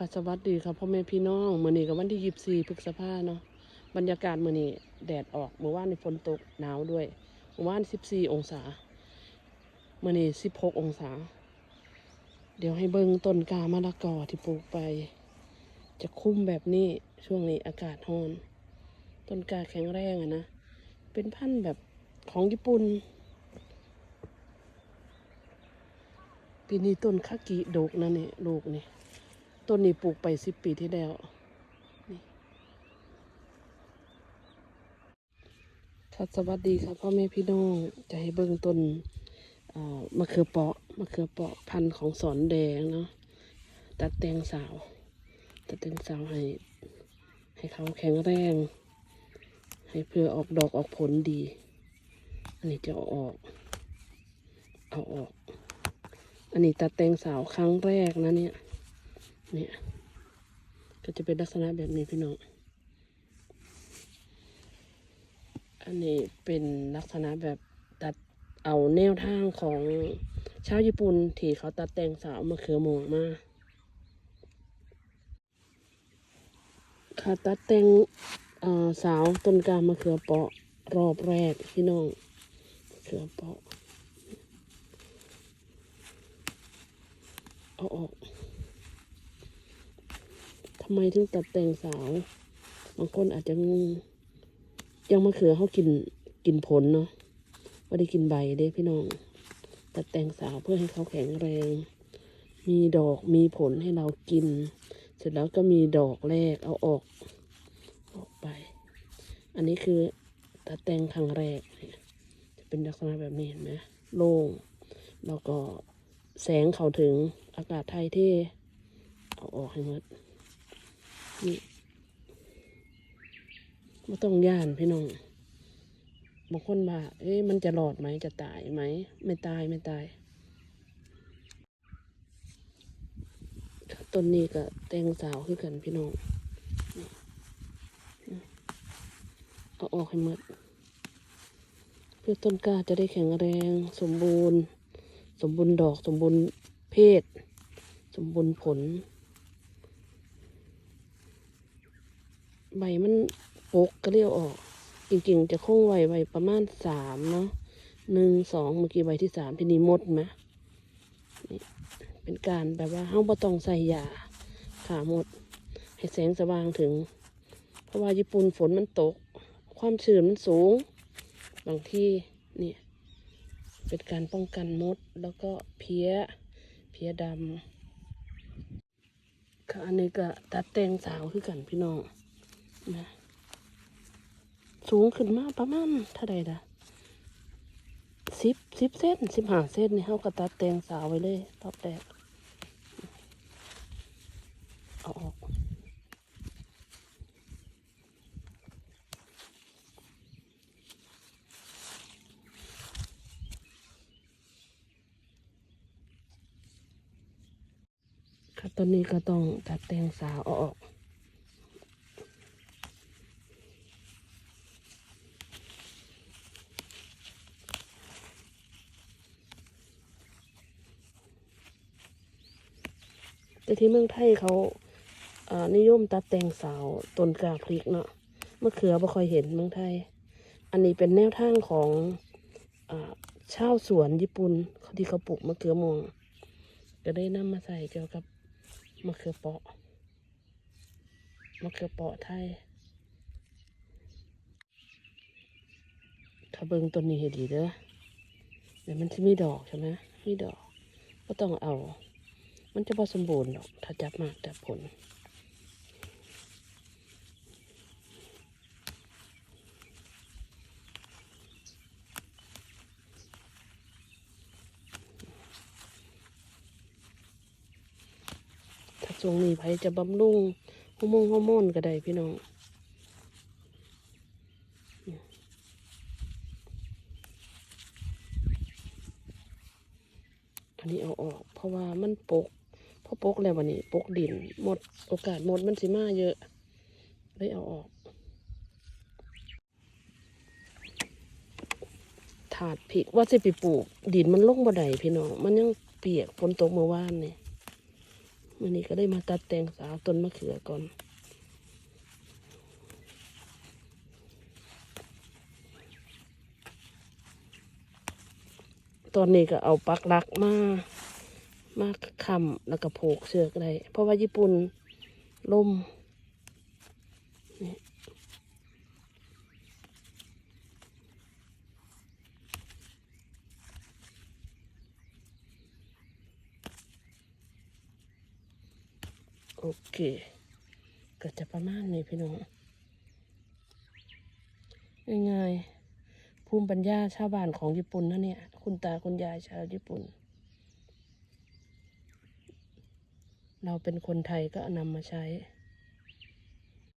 ค่ะสวัสดีครับพ่อแม่พี่น้องมื้อนี้ก็วันที่ยี่สี่พฤษภาเนาะบรรยากาศมื้อนี้แดดออกเมื่อวานในฝนตกหนาวด้วยเมื่อวานสิบสี่องศามื้อนี้สิบหกองศา เดี๋ยวให้เบิ่งต้นกามะละกอที่ปลูกไป จะคุ้มแบบนี้ช่วงนี้อากาศร้อน ต้นกาแข็งแรงอะนะ เป็นพันธุ์แบบของญี่ปุ่นปีนี้ต้นคากิดกนะนี่ลูกนี่ ต้นนี้ปลูกไปสิบปีที่แล้วนี่ครับสวัสดีครับพ่อแม่พี่น้องจะให้เบิ่งต้นมะเขือเปาะมะเขือเปาะพันธุ์ของสอนแดงเนาะตัดแตงสาวตัดแตงสาวให้ให้เขาแข็งแรง ให้เพื่อออกดอกออกผลดี อันนี้จะออก เอาออก อันนี้ตัดแตงสาวครั้งแรกนะเนี่ย เนี่ยก็จะเป็นลักษณะแบบนี้พี่น้อง อันนี้เป็นลักษณะแบบตัดเอาแนวทางของชาวญี่ปุ่นที่เขาตัดแต่งสาวมะเขือหมวงมาค่ะตัดแต่งสาวต้นกามะเขือเปาะรอบแรกพี่น้องมะเขือเปาะเอาออกำไมถึงตัดแต่งสาว บางคนอาจจะงงยังมะเขือเขากินกินผลเนาะไม่ได้กินใบเด้พี่น้อง ตัดแต่งสาวเพื่อให้เขาแข็งแรง มีดอกมีผลให้เรากิน เสร็จแล้วก็มีดอกแรกเอาออก ออกไป อันนี้คือตัดแต่งครั้งแรก จะเป็นลักษณะแบบนี้เห็นไหมโล่งแล้วก็แสงเข้าถึงอากาศไทยเท่เอาออกให้หมด นี่ไม่ต้องย่านพี่น้องบางคนว่าเอ้ยมันจะหลอดไหมจะตายไหม ไม่ตายไม่ตายต้นนี้ก็แตงสาวคือกันพี่น้องเอาออกให้หมดเพื่อต้นกล้าจะได้แข็งแรงสมบูรณ์ สมบูรณ์ดอกสมบูรณ์เพศ สมบูรณ์ผล ใบมันปกก็เรียวออก จริงๆ จะคงไว้ไว้ประมาณสามเนาะหนึ่งสองเมื่อกี้ใบที่สามที่นี่มดไหมนี่เป็นการแบบว่าเฮาบ่ต้องใส่ยาขาหมด ให้แสงสว่างถึง เพราะว่าญี่ปุ่นฝนมันตก ความชื้นมันสูง บางที่นี่เป็นการป้องกันมดแล้วก็เพี้ย เพี้ยดำค่ะอันนี้ก็ตัดแต่งสาวคือกันพี่น้อง นะสูงขึ้นมาประมาณเท่าใดล่ะสิบสิบเส้นสิบห้าเส้นนี่เขาก็ตัดแตงสาวไว้เลยรอบแรกเอาออกค่ะตอนนี้ก็ต้องตัดแต่งสาวออก แต่ที่เมืองไทยเขาเอ่อนิยมตัดแต่งสาวต้นกาพริกเนาะมะเขือบ่ค่อยเห็นเมืองไทย อันนี้เป็นแนวทางของอาชาวสวนญี่ปุ่นเขาที่เขาปลูกมะเขือม่วงก็ได้นำมาใส่เกี่ยวกับมะเขือเปาะมะเขือเปาะไทยถ้าเบิ่งต้นนี้ให้ดีเด้อเดี๋ยวมันจะมีดอกใช่ไหมมีดอกก็ต้องเอา มันจะพอสมบูรณ์หรอกถ้าจับมากจับผลถ้าช่วงนี้ไผจะบำรุงฮอร์โมนฮอร์โมนก็ได้พี่น้องอันนี้เอาออก เพราะว่ามันปก พอปกแล้ววันนี้ปกดินหมดโอกาสหมดมันสิมาเยอะเลยเอาออก ถาดผิกว่าสิไปปลูก ดินมันลงบ่ได้พี่น้อง มันยังเปียกฝนตกเมื่อวานนี่วันนี้ก็ได้มาตัดแต่งสาวต้นมะเขือก่อนตอนนี้ก็เอาปักลักมา มาคำแล้วก็ผูกเชือกได้เพราะว่าญี่ปุ่นล่มนี่โอเค ก็จะประมาณนี้พี่น้องง่ายๆภูมิปัญญาชาวบ้านของญี่ปุ่นนะเนี่ย คุณตาคุณยายชาวญี่ปุ่น เราเป็นคนไทยก็นำมาใช้